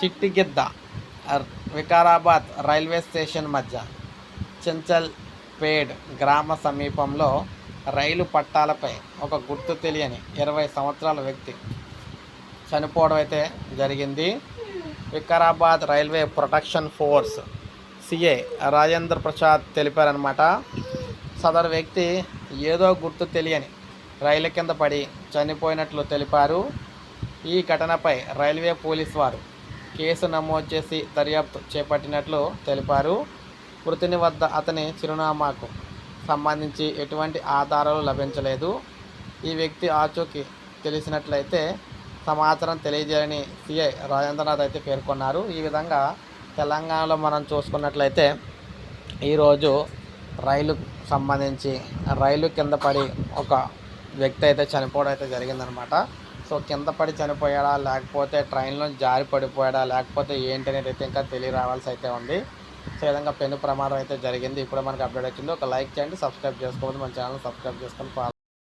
చిట్టిగిద్ద Vikarabad railway station మధ్య చెంచల్ పేడ్ గ్రామ సమీపంలో రైలు పట్టాలపై ఒక గుర్తు తెలియని ఇరవై సంవత్సరాల వ్యక్తి చనిపోవడం అయితే జరిగింది. Vikarabad railway protection force CA Rajendra Prasad తెలిపారనమాట సదరు వ్యక్తి ఏదో గుర్తు తెలియని రైలు కింద పడి చనిపోయినట్లు తెలిపారు. ఈ ఘటనపై రైల్వే పోలీస్ వారు కేసు నమోదు చేసి దర్యాప్తు చేపట్టినట్లు తెలిపారు. మృతుని వద్ద అతని చిరునామాకు సంబంధించి ఎటువంటి ఆధారాలు లభించలేదు. ఈ వ్యక్తి ఆచూకీ తెలిసినట్లయితే సమాచారం తెలియజేయాలని సిఐ రాజేంద్రనాథ్ అయితే పేర్కొన్నారు. ఈ విధంగా తెలంగాణలో మనం చూసుకున్నట్లయితే ఈరోజు రైలు సంబంధించి రైలు కింద పడి ఒక వ్యక్తి అయితే చనిపోవడం అయితే జరిగిందనమాట సో కింద పడి చనిపోయాడా లేకపోతే ట్రైన్లో జారి పడిపోయాడా లేకపోతే ఏంటి అనేది అయితే ఇంకా తెలియరావాల్సి అయితే ఉంది. సో ఈ విధంగా పెను ప్రమాదం అయితే జరిగింది. ఇప్పుడు మనకి అప్డేట్ వచ్చింది. ఒక లైక్ చేయండి సబ్స్క్రైబ్ చేసుకోవద్దు. మన ఛానల్ సబ్స్క్రైబ్ చేసుకొని